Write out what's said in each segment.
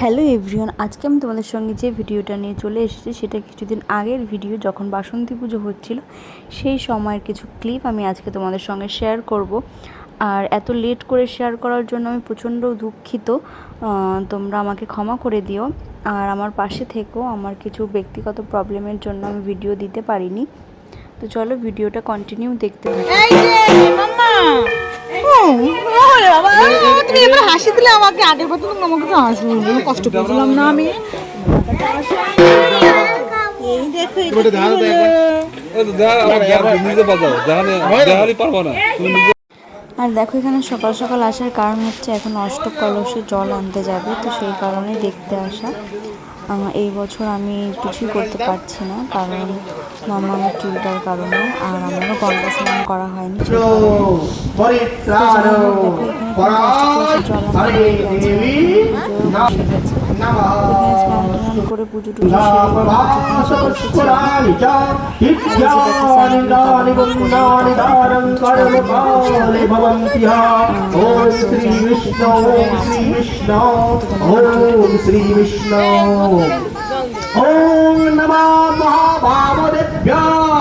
Hello everyone, আজকে আমি তোমাদের সঙ্গে যে ভিডিওটা নিয়ে চলে এসেছি সেটা কিছুদিন আগের ভিডিও যখন বাসন্তী পুজো হচ্ছিল, সেই সময়ের কিছু ক্লিপ আমি আজকে তোমাদের সঙ্গে শেয়ার করব। আর এত লেট করে শেয়ার করার জন্য আমি প্রচণ্ড দুঃখিত। তোমরা আমাকে ক্ষমা করে দিও। আর আমার পাশে থেকেও আমার কিছু ব্যক্তিগত প্রবলেমের জন্য আমি ভিডিও দিতে পারিনি। তো চলো ভিডিওটা কন্টিনিউ দেখতে থাকো। তুমি হাসি দিলে আমাকে আগের তুমি আমাকে তো হাসি কষ্ট পেয়েছিলাম না আমি। এই দেখো এটা পারব। না। আর দেখো এখানে সকাল সকাল আসার কারণ হচ্ছে এখন অষ্ট কলসে জল আনতে যাবে তো সেই কারণে দেখতে আসা। এই বছর আমি কিছুই করতে পারছি না কারণ মামা আমার চুলটার কারণে আর আমারও গঙ্গা স্নান করা হয়নি স্নান করে পুজো টুজো শ্রী বিষ্ণু শ্রী বিষ্ণু ওম শ্রী বিষ্ণু ওম নমা মহাভাবদেভ্যা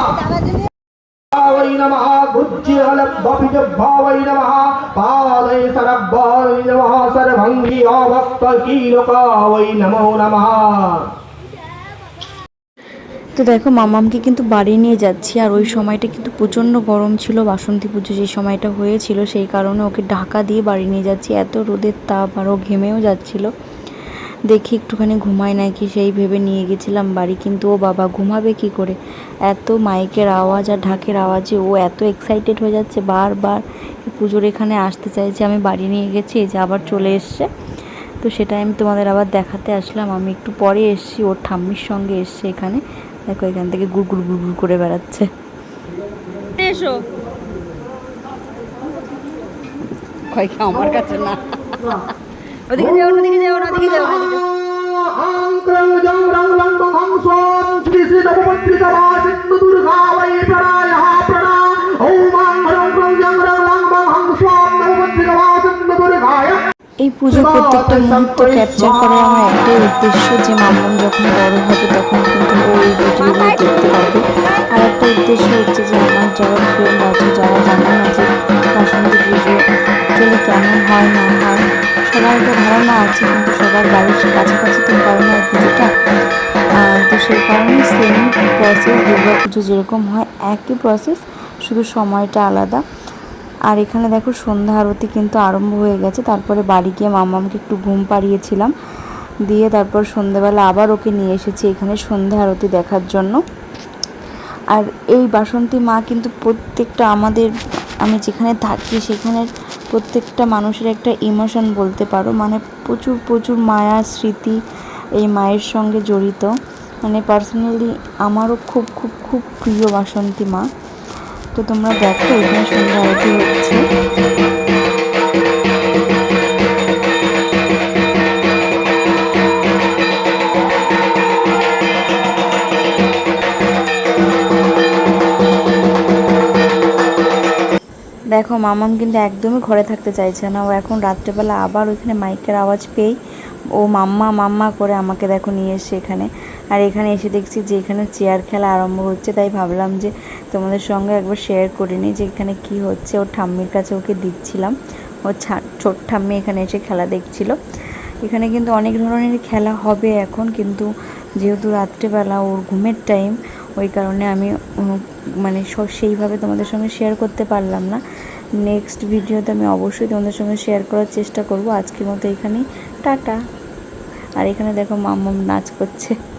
श्री विष्णु ॐ नमः महाभावदेभ्य वै नमः गुज्जलभ्यवै नमः पादै सरभ्यै नमः सर्वङ्गी अभक्तकीलका वै नमो नमः তো দেখো মামামকে কিন্তু বাড়ি নিয়ে যাচ্ছি আর ওই সময়টা কিন্তু প্রচণ্ড গরম ছিল বাসন্তী পুজো যে সময়টা হয়েছিল সেই কারণে ওকে ঢাকা দিয়ে বাড়ি নিয়ে যাচ্ছি এত রোদের তাপ আর ও ঘেমেও যাচ্ছিল দেখি একটুখানি ঘুমায় নাকি সেই ভেবে নিয়ে গেছিলাম বাড়ি কিন্তু ও বাবা ঘুমাবে কি করে? এত মাইকের আওয়াজ আর ঢাকের আওয়াজে ও এত এক্সাইটেড হয়ে যাচ্ছে বারবার পুজোর এখানে আসতে চাইছে আমি বাড়ি নিয়ে গেছি যে আবার চলে এসছে। তো সেটাই আমি তোমাদের আবার দেখাতে আসলাম আমি একটু পরে এসছি ওর ঠাম্মির সঙ্গে এসছে এখানে। দেখো এখান থেকে গুড় গুড় গুড় গুড় করে বেড়াচ্ছে। এসো। আমার কাছে না। ওদিকে যাও ওদিকে যাও ওদিকে যাও এই পুজো প্রত্যেকটা মুহূর্ত ক্যাপচার করার আমার একটাই উদ্দেশ্য যে মামন যখন বড় হবে তখন কিন্তু ওই ভিডিওগুলো দেখতে পাবে। আর একটা উদ্দেশ্য হচ্ছে যে আমার যারা ফ্রেন্ড আছে যারা জানেন আছে বাসন্তী পুজো চলে কেমন হয় না হয় সবার একটা ধারণা আছে কিন্তু সবার বাড়ির কাছাকাছি তো হয় না পুজোটা। তো সেই কারণে সেম প্রসেস দুর্গা পুজো যেরকম হয়, একই প্রসেস শুধু সময়টা আলাদা। আর এখানে দেখো সন্ধ্যা আরতি কিন্তু আরম্ভ হয়ে গেছে, তারপরে বাড়ি গিয়ে মামামকে একটু ঘুম পাড়িয়েছিলাম। দিয়ে তারপর সন্ধ্যেবেলা আবার ওকে নিয়ে এসেছি এখানে সন্ধ্যা আরতি দেখার জন্য। আর এই বাসন্তী মা কিন্তু প্রত্যেকটা আমাদের, আমি যেখানে থাকি সেখানের প্রত্যেকটা মানুষের একটা ইমোশন বলতে পারো। মানে প্রচুর প্রচুর মায়া স্মৃতি এই মায়ের সঙ্গে জড়িত। মানে পার্সোনালি আমারও খুব খুব খুব প্রিয় বাসন্তী মা। তো তোমরা দেখো এখানে সন্ধ্যা হচ্ছে। দেখো মামাম কিন্তু একদমই ঘরে থাকতে চাইছে না। ও এখন রাত্রেবেলা আবার ওইখানে মাইকের আওয়াজ পেয়েই ও মাম্মা মাম্মা করে আমাকে দেখো নিয়ে এসে এখানে। আর এখানে এসে দেখছি যে এখানে চেয়ার খেলা আরম্ভ হচ্ছে, তাই ভাবলাম যে তোমাদের সঙ্গে একবার শেয়ার করে নিই যে এখানে কি হচ্ছে। ওর ঠাম্মির কাছে ওকে দিচ্ছিলাম। ছা- ছোট ঠাম্মি এখানে এসে খেলা দেখছিল। এখানে কিন্তু অনেক ধরনের খেলা হবে এখন, কিন্তু যেহেতু রাত্রেবেলা ওর ঘুমের টাইম ওই কারণে আমি মানে সেইভাবে তোমাদের সঙ্গে শেয়ার করতে পারলাম না। নেক্সট ভিডিওতে আমি অবশ্যই তোমাদের সঙ্গে শেয়ার করার চেষ্টা করব। আজকের মতো এখানেই। টাটা। আর এখানে দেখো মাম্মাম নাচ করছে।